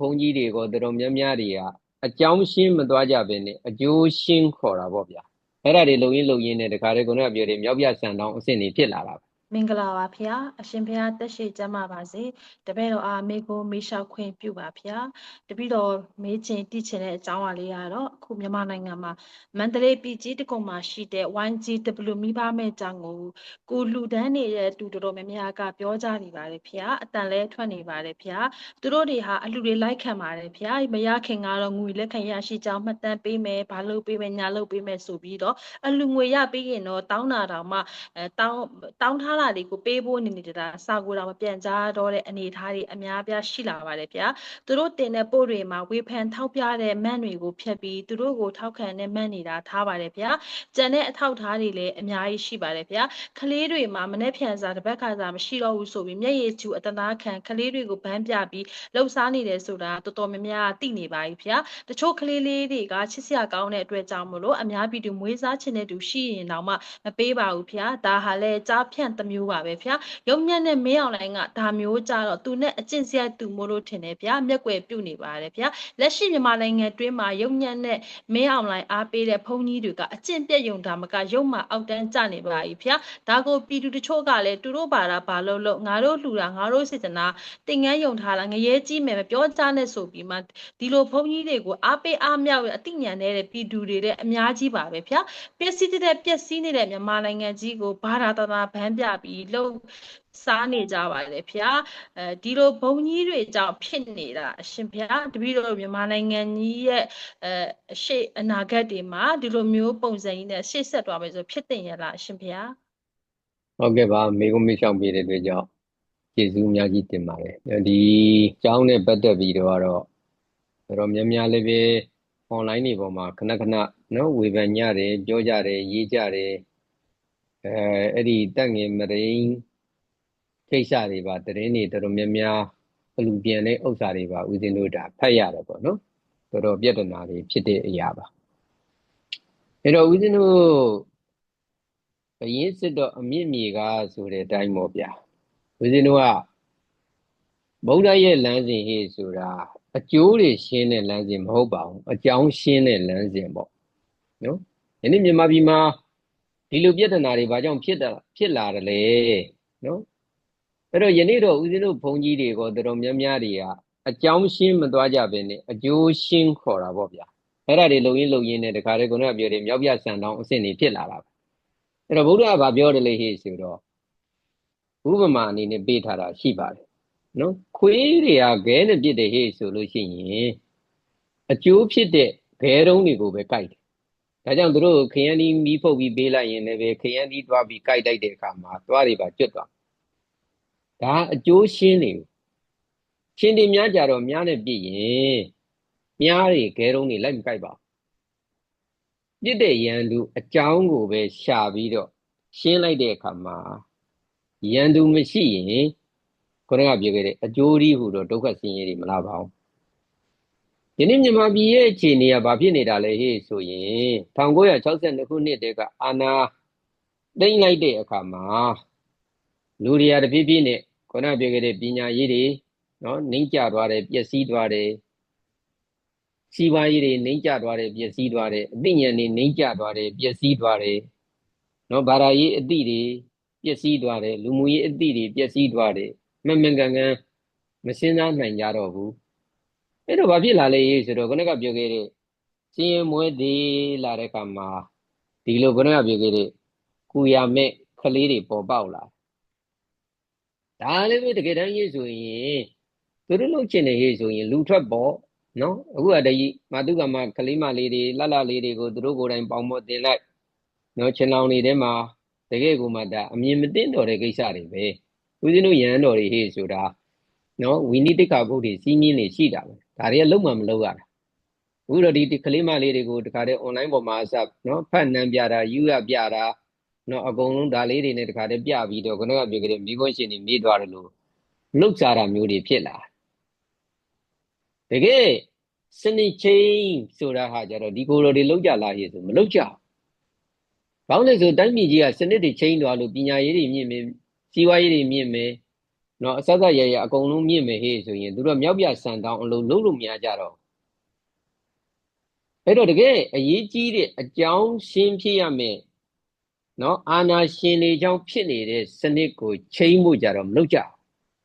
ဘုန်းကြီးတွေကတော်တော်များများတွေကအကြောင်းရှင်းမသွားကြဘဲနဲ့အကျိုးရှင်းခေါ်တာပေါ့ဗျာအဲ့ဒါတွေလုံရင်းလုံရင်းနဲ့တခါတည်းခုနကပြောတယ်မြောက်ပြဆန်တောင်းအဆင့်တွေဖြစ်လာတာပဲ မင်္ဂလာပါဖေ။အရှင်ဖေ။တက်ရှိကျမ်းမာပါစေ။တပည့်တော်အားမေကိုမေးလျှောက်ခွင့်ပြုပါဖေ။တပည့်တော်မေးချင်တည်ချင်တဲ့အကြောင်းအရာလေးကတော့အခုမြန်မာနိုင်ငံမှာမန္တလေးပြည်ကြီးတကုံမှာရှိတဲ့ 1GW မိဘမဲ့ကျောင်းကိုကိုလူဒန်းနေတဲ့တူတော်တော်များများကပြောကြနေပါတယ်ဖေ။အတန်လဲထွက်နေပါတယ်ဖေ။သူတို့တွေဟာအလှူတွေလိုက်ခံပါတယ်ဖေ။မရခင်ကတော့ငွေလက်ခံရရှိကြောင်းမှတ်တမ်းပေးမယ်ဘာလို့ပေးမယ်ညာလို့ပေးမယ်ဆိုပြီးတော့အလှူငွေရပေးရင်တော့တောင်းတာတောင်မှအဲတောင်းတောင်းထားတာတွေကိုပေးဖို့နေနေတာစာကိုတော့မပြန်ကြားတော့တဲ့အနေအထားတွေအများပြားရှိလာပါတယ်ဗျာသူတို့တင်တဲ့ပို့တွေမှာဝေဖန်ထောက်ပြတဲ့မန့်တွေကိုဖျက်ပြီးသူတို့ကိုထောက်ခံတဲ့မန့်နေတာထားပါတယ်ဗျာကြံတဲ့အထောက်ထားတွေလည်းအများကြီးရှိပါတယ်ဗျာကလေးတွေမှာမနေ့ဖြန်စာတစ်ပတ်ခါစာမရှိတော့ဘူးဆိုပြီးမျက်ရည်ကျူအတနာခံကလေးတွေကိုဗန်းပြပြီးလှုပ်ရှားနေတယ်ဆိုတာတော်တော်များများသိနေပါပြီဗျာတချို့ကလေးလေးတွေကချစ်စရာကောင်းတဲ့အတွက်ကြောင့်မလို့အများပြည်သူမွေးစားချင်တဲ့သူရှိရင်တော့မှမပေးပါဘူးဗျာဒါဟာလည်းကြားဖြန့်တစ်မျိုးပါပဲဗျာရုံညက်နဲ့မင်းအောင်လိုင်းကဒါမျိုးကြတော့သူနဲ့အကျင့်စရိုက်သူမို့လို့ထင်တယ်ဗျာမျက်ွယ်ပြုတ်နေပါတယ်ဗျာလက်ရှိမြန်မာနိုင်ငံတွင်းမှာရုံညက်နဲ့မင်းအောင်လိုင်းအားပေးတဲ့ဘုန်းကြီးတွေကအကျင့်ပြည့်ယုံတာမကရုံမှာအောက်တန်းကျနေပါပြီဗျာဒါကိုပြည်သူတချို့ကလည်းသူတို့ဘာသာဘာလို့လို့ငါတို့လှူတာငါတို့စေတနာတင်ငန်းယုံထားလားငရဲကြီးမယ်မပြောကြနဲ့ဆိုပြီးမှဒီလိုဘုန်းကြီးတွေကိုအားပေးအားမြောက်အသိဉာဏ်နဲ့ပြည်သူတွေတဲ့အများကြီးပါပဲဗျာပျက်စီးတဲ့ပျက်စီးနေတဲ့မြန်မာနိုင်ငံကြီးကိုဘာသာတနာဗန်းပြပြီးလှုပ်စားနေကြပါတယ်ဖျားအဲဒီလိုဘုံကြီးတွေကြောင့်ဖြစ်နေတာအရှင်ဖျားတပည့်တော်မြန်မာနိုင်ငံကြီးရဲ့အဲအရှိအနာဂတ်တွေမှာဒီလိုမျိုးပုံစံကြီးနဲ့ရှေ့ဆက်သွားမယ်ဆိုဖြစ်တင်ရလားအရှင်ဖျားဟုတ်ကဲ့ပါမေကုမေးလျှောက်ပေးတဲ့အတွက်ကြောင့်ကျေးဇူးအများကြီးတင်ပါတယ်ဒီအကြောင်းနဲ့ပတ်သက်ပြီးတော့တော့တော်တော်များများလည်းပဲ online တွေပေါ်မှာခဏခဏနော်ဝေဖန်ကြတယ်ပြောကြတယ်ရေးကြတယ် အဲအဲ့ဒီတက်ငင်မရင်းကိစ္စတွေပါသတင်းတွေတော်တော်များများအလူပြန်တဲ့ဥစ္စာတွေပါဦးဇင်းတို့ဒါဖတ်ရတယ်ပေါ့နော်တော်တော်ပြဿနာတွေဖြစ်တဲ့အရာပါအဲ့တော့ဦးဇင်းတို့ဘယင်းစစ်တော့အမြင့်မြေကဆိုတဲ့အတိုင်းပေါ့ဗျာဦးဇင်းတို့ကဗုဒ္ဓရဲ့လမ်းစဉ်ဟေ့ဆိုတာအကျိုးတွေရှင်းတဲ့လမ်းစဉ်မဟုတ်ပါဘူးအကြောင်းရှင်းတဲ့လမ်းစဉ်ပေါ့နော်ယနေ့မြန်မာပြည်မှာ ဒီလိုပြဿနာတွေဘာကြောင့်ဖြစ်တာဖြစ်လာတယ်လဲနော်အဲ့တော့ယနေ့တော့ဦးဇင်းတို့ဘုန်းကြီးတွေကတော်တော်များများတွေကအကြောင်းရှင်းမသွားကြဘဲနဲ့အကျိုးရှင်းခေါ်တာပေါ့ဗျာအဲ့ဒါတွေလုံရင်းလုံရင်းနဲ့တခါတည်းခုနကပြောတယ်မြောက်ပြဆန်တောင်းအဆင့်တွေဖြစ်လာတာပဲအဲ့တော့ဗုဒ္ဓကဘာပြောတယ်လဲဟေ့ဆိုတော့ဥပမာအနေနဲ့ပေးထားတာရှိပါတယ်နော်ခွေးတွေကခဲနဲ့ပြစ်တယ်ဟေ့ဆိုလို့ရှိရင်အကျိုးဖြစ်တဲ့ဘဲတုံးတွေကိုပဲကြိုက်တယ် ဒါကြောင့်သူတို့ခရမ်းဒီမီးဖုတ်ပြီးပေးလိုက်ရင်လည်းပဲခရမ်းဒီသွားပြီးကြိုက်တိုက်တဲ့အခါမှာသွားတွေပါကျွတ်သွားဒါအကျိုးရှင်းနေရှင်တွေများကြတော့များနဲ့ပြည့်ရင်မြားတွေခဲတုံးတွေလိုက်မကြိုက်ပါပြစ်တဲ့ရန်သူအကြောင်းကိုပဲရှာပြီးတော့ရှင်းလိုက်တဲ့အခါမှာရန်သူမရှိရင်ခုနကပြောခဲ့တဲ့အကျိုးဒီဟူတော့ဒုက္ခဆင်းရဲတွေမလာပါဘူး ဒီနေ့မြန်မာပြည်ရဲ့အခြေအနေကဘာဖြစ်နေတာလဲဟေ့ဆိုရင်1962ခုနှစ်တည်းကအာနာတိမ့်လိုက်တဲ့အခါမှာလူတွေကတပြေးပြေးနဲ့ခုနပြောခဲ့တဲ့ပညာရေးတွေနော်နှိမ့်ကျသွားတယ်ပျက်စီးသွားတယ်စီးပွားရေးတွေနှိမ့်ကျသွားတယ်ပျက်စီးသွားတယ်အသိဉာဏ်တွေနှိမ့်ကျသွားတယ်ပျက်စီးသွားတယ်နော်ဘာသာရေးအသိတွေပျက်စီးသွားတယ်လူမှုရေးအသိတွေပျက်စီးသွားတယ်မှန်မှန်ကန်ကန်မစင်းစားနိုင်ကြတော့ဘူး အဲ့တော့ဘာဖြစ်လာလဲဆိုတော့ခုနကပြောခဲ့တဲ့စင်းရင်မွဲသေးလာတဲ့အခါမှာဒီလိုခုနကပြောခဲ့တဲ့ကုရမဲ့ကလေးတွေပေါ်ပေါက်လာဒါလည်းပဲတကယ်တမ်းရေးဆိုရင်သူတို့လုပ်ချင်တဲ့ရေးဆိုရင်လူထွက်ပေါ်နော်အခုကတည်းကမာတုကမကလေးမလေးတွေလှလှလေးတွေကိုသူတို့ကိုယ်တိုင်ပေါင်ပေါ်တင်လိုက်နော်ခြေလောင်တွေထဲမှာတကယ်ကိုမှဒါအမြင်မသိတော့တဲ့ကိစ္စတွေပဲဦးဇင်းတို့ရဟန်းတော်တွေဟေ့ဆိုတာ နော်ဝိနိတိကဘုဒ္ဓစီးမြင်းတွေရှိတာပဲဒါတွေကလုံးဝမလုံးရတာအခုတော့ဒီကလေးမလေးတွေကိုတခါတည်း online ပေါ်မှာအစနော်ဖတ်နှံပြတာယူရပြတာနော်အကုန်လုံးဒါလေးတွေနဲ့တခါတည်းပြပြီးတော့ခဏကပြောကြတဲ့မိခွန်းရှင်တွေမိသွားတယ်လို့လှုပ်ရှားတာမျိုးတွေဖြစ်လာတကယ်စနစ်ချင်းဆိုတာဟာကြတော့ဒီကိုယ်တော်တွေလှုပ်ကြလားဟေ့ဆိုမလှုပ်ကြဘူးဘာလို့လဲဆိုတိုင်းပြည်ကြီးကစနစ်တွေချင်းသွားလို့ပညာရေးတွေမြင့်မယ်စီးပွားရေးတွေမြင့်မယ် နော်အဆက်ဆက်ရရအကုန်လုံးမြင့်မယ်ဟေ့ဆိုရင်သူတို့မြောက်ပြဆန်တောင်းအလုံးလုံးလို့မရကြတော့အဲ့တော့တကယ်အရေးကြီးတဲ့အကြောင်းရှင်းဖြစ်ရမယ်နော်အာနာရှင်တွေကြောင့်ဖြစ်နေတဲ့စနစ်ကိုချိန်ဖို့ကြတော့မလုပ်ကြဘူး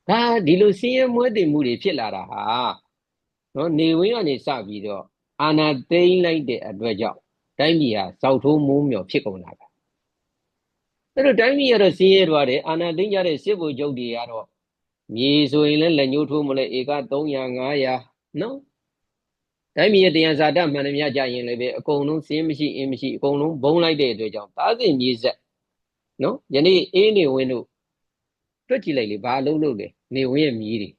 ဒါဒီလိုစင်းရဲမွဲတင်မှုတွေဖြစ်လာတာဟာနော်နေဝင်းကနေစပြီးတော့အာနာသိမ့်လိုက်တဲ့အတွက်ကြောင့်တိုင်းပြည်ဟာစောက်ထိုးမိုးမြော်ဖြစ်ကုန်လာတာအဲ့တော့တိုင်းပြည်ကတော့စင်းရဲသွားတယ်အာနာသိမ့်ကြတဲ့စစ်ဗိုလ်ချုပ်တွေကတော့ မြေဆိုရင်လည်းလက်ညှိုးထိုးမလဲဧက300 500နော်တိုင်းပြည်ရဲ့တရားစာတမှန်သမျှကြရင်လည်းပဲအကုန်လုံးစင်းမရှိအင်းမရှိအကုန်လုံးဘုံလိုက်တဲ့အတွက်ကြောင့်တားစင်မြေဆက်နော်ယနေ့အေးနေဝင်းတို့တွက်ကြည့်လိုက်လေဘာလုံးလို့လဲနေဝင်းရဲ့မြည်တွေ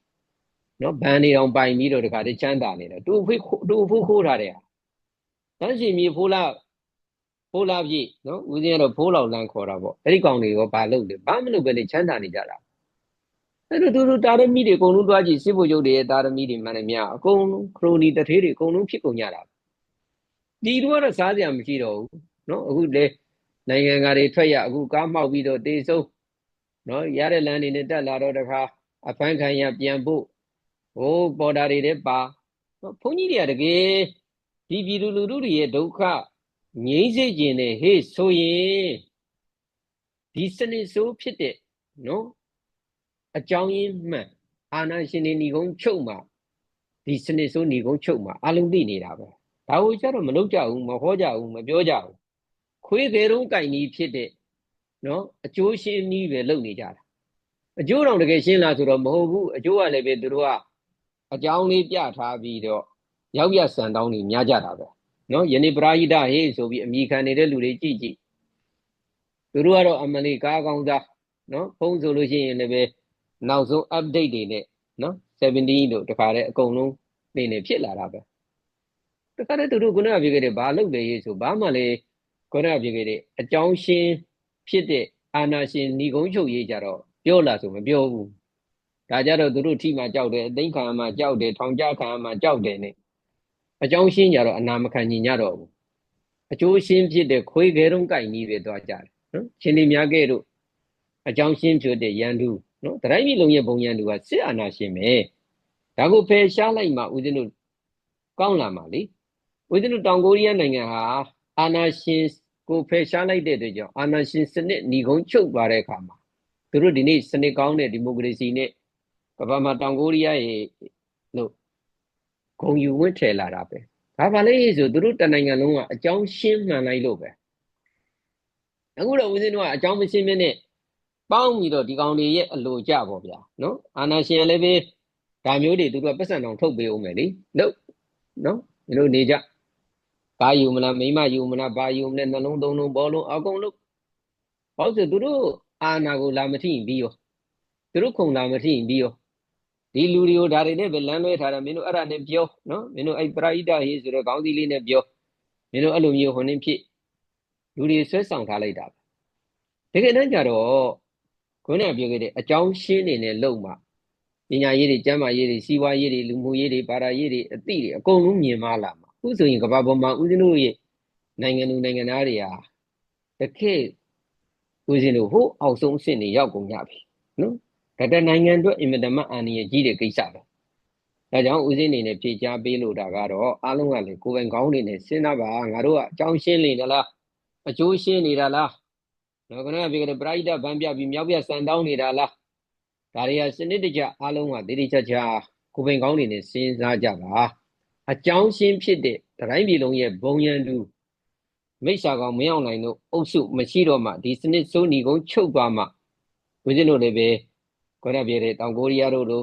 နော်ဘန်နေအောင်ပိုင်ပြီးတော့တခါတည်းချမ်းသာနေတယ်တူဖိတူဖူးခိုးထားတဲ့ဟာတန်းစီမြေဖိုးလာဖိုးလာပြည့်နော်ဦးဇင်းကတော့ဖိုးလောက်လန်းခေါ်တာပေါ့အဲ့ဒီကောင်တွေရောဘာလုပ်လဲဘာမလုပ်ပဲလေချမ်းသာနေကြတာ အဲ့တော့သူတို့တာရမီတွေအကုန်လုံးတွားကြည့်စစ်ဖို့ချုပ်တွေရဲ့တာရမီတွေမှန်တယ်များအကုန်လုံးခရိုနီတထေးတွေအကုန်လုံးဖြစ်ကုန်ကြတာဒီတို့ကတော့စားစရာမရှိတော့ဘူးနော်အခုလေနိုင်ငံကားတွေထွက်ရအခုကားမှောက်ပြီးတော့တေဆုံးနော်ရတဲ့လမ်းတွေနဲ့တက်လာတော့တခါအဖမ်းခံရပြန်ဖို့ဟိုပေါ်တာတွေတဲ့ပါဘုန်းကြီးတွေကတကယ်ဒီပြည်သူလူထုတွေရဲ့ဒုက္ခငြိမ့်စေခြင်းနဲ့ဟေ့ဆိုရင်ဒီစနစ်ဆိုးဖြစ်တဲ့နော် အကြောင်းရင်းမှန်အာနာရှင်တွေညီကုန်းချုပ်မှာဒီစနစ်ဆိုးညီကုန်းချုပ်မှာအလုံးသိနေတာပဲဒါကိုကျတော့မလုပ်ကြဘူးမဟောကြဘူးမပြောကြဘူးခွေးသေးတုံးကြိုင်ကြီးဖြစ်တဲ့နော်အကျိုးရှင်းနည်းပဲလုပ်နေကြတာအကျိုးတော့တကယ်ရှင်းလားဆိုတော့မဟုတ်ဘူးအကျိုးကလည်းပဲသူတို့ကအကြောင်းလေးပြထားပြီးတော့ရောက်ရဆန်တောင်းနေများကြတာပဲနော်ယနေ့ပရာဟိတဟေးဆိုပြီးအမိခံနေတဲ့လူတွေကြည့်ကြည့်သူတို့ကတော့အမလီကားကောင်းသားနော်ဖုံးဆိုလို့ရှိရင်လည်းပဲ နောက်ဆုံး update တွေနဲ့နော်17တို့တခါတည်းအကုန်လုံးနေနေဖြစ်လာတာပဲတခါတည်းသူတို့ခုနကပြောခဲ့တဲ့ဘာလုပ်လဲရေးဆိုဘာမှလေခုနကပြောခဲ့တဲ့အကြောင်းရှင်းဖြစ်တဲ့အာနာရှင်ညီကုန်းချုပ်ရေးကြတော့ပြောလာဆိုမပြောဘူးဒါကြတော့သူတို့ထိမှကြောက်တယ်အသိခံမှကြောက်တယ်ထောင်ကြခံမှကြောက်တယ်နဲ့အကြောင်းရှင်းကြတော့အနာမခံညီညတော့ဘူးအကျိုးရှင်းဖြစ်တဲ့ခွေးခဲတုံးကြိုက်နီးပဲသွားကြတယ်နော်ရှင်ဒီများကဲ့တို့အကြောင်းရှင်းဖြစ်တဲ့ရန်သူ နော်တတိုင်းပြည်လုံးရဲ့ဘုံရန်သူကစစ်အာဏာရှင်ပဲဒါကိုဖယ်ရှားလိုက်မှဦးဇင်းတို့ကောင်းလာမှာလေဦးဇင်းတို့တောင်ကိုရီးယားနိုင်ငံဟာအာဏာရှင်ကိုဖယ်ရှားလိုက်တဲ့အတွက်ကြောင့်အာဏာရှင်စနစ်ညီကုန်းချုပ်သွားတဲ့အခါမှာသူတို့ဒီနေ့စနစ်ကောင်းတဲ့ဒီမိုကရေစီနဲ့ကမ္ဘာမှာတောင်ကိုရီးယားရဲ့လို့ဂုံယူဝင့်ထည့်လာတာပဲဒါပါလေဆိုသူတို့တနိုင်ငံလုံးကအကြောင်းရှင်းမှန်လိုက်လို့ပဲအခုတော့ဦးဇင်းတို့ကအကြောင်းမရှင်းမနဲ့ ပေါင်းပြီးတော့ဒီကောင်တွေရဲ့အလိုကြပေါ့ဗျာနော်အာနာရှင်လည်းပဲဒါမျိုးတွေသူတို့ကပတ်စံတောင်ထုတ်ပေးအောင်မယ်လေလို့နော်ဒီလိုနေကြကာယူမလားမိမယူမလားဘာယူမလဲနှလုံးသုံးလုံးဘောလုံးအကုန်လုံးဟောဆိုသူတို့အာနာကိုလာမထိရင်ပြီးရောသူတို့ခုံလာမထိရင်ပြီးရောဒီလူတွေကိုဒါတွေနဲ့ပဲလမ်းလွဲထားတာမင်းတို့အဲ့ဒါနဲ့ပြောနော်မင်းတို့အဲ့ပရိဒဟေးဆိုတဲ့ခေါင်းစည်းလေးနဲ့ပြောမင်းတို့အဲ့လိုမျိုးဟိုနှင်းဖြစ်လူတွေဆွဲဆောင်ထားလိုက်တာတကယ်တမ်းကျတော့ ခုနကပြောခဲ့တဲ့အကြောင်းရှင်းနေနဲ့လုံမှာပညာရေးတွေကျမ်းမာရေးတွေစီးပွားရေးတွေလူမှုရေးတွေပါရာရေးတွေအသိတွေအကုန်လုံးမြင်မလာမှာအခုဆိုရင်ကမ္ဘာပေါ်မှာဦးဇင်းတို့ရဲ့နိုင်ငံလူနိုင်ငံသားတွေဟာတကယ်ဦးဇင်းတို့ဟိုးအောက်ဆုံးအဆင့်တွေရောက်ကုန်ကြပြီနော်ဒါတနိုင်ငံအတွက်အင်မတန်မှအန္တရာယ်ကြီးတဲ့ကိစ္စပဲဒါကြောင့်ဦးဇင်းအနေနဲ့ဖြေချပေးလို့တာကတော့အားလုံးကလေကိုယ်ပိုင်ကောင်းနေနဲ့စဉ်းစားပါငါတို့ကအကြောင်းရှင်းနေသလားအကျိုးရှင်းနေတာလား နော်ခဏပြောကြတယ်ပရိဒတ်ဗန်းပြပြီးမြောက်ပြဆန်တောင်းနေတာလားဒါတွေကစနစ်တကျအားလုံးကတည်တည်ချာချာကိုယ်ပိုင်ကောင်းနေနဲ့စဉ်းစားကြပါအကြောင်းရှင်းဖြစ်တဲ့တိုင်းပြည်လုံးရဲ့ဘုံရန်သူမိစ္ဆာကောင်မင်းအောင်နိုင်တို့အုပ်စုမရှိတော့မှဒီစနစ်စိုးညီကုန်းချုပ်သွားမှဦးဇင်းတို့လည်းပဲခေါင်းရပြတဲ့တောင်ကိုရီးယားတို့လို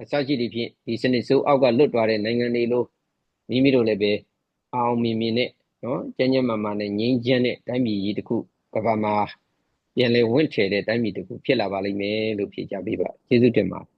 အစရှိသဖြင့်ဒီစနစ်စိုးအောက်ကလွတ်သွားတဲ့နိုင်ငံတွေလိုမိမိတို့လည်းပဲအောင်မြင်မြင်နဲ့နော်ကျန်းကျန်းမာမာနဲ့ငြိမ်းချမ်းတဲ့တိုင်းပြည်ကြီးတစ်ခု ကဘာမှာပြန်လဲဝင့်ထည်တဲ့တိုင်းပြည်တစ်ခုဖြစ်လာပါလိမ့်မယ်လို့ဖြေကြပေးပါကျေးဇူးတင်ပါတယ်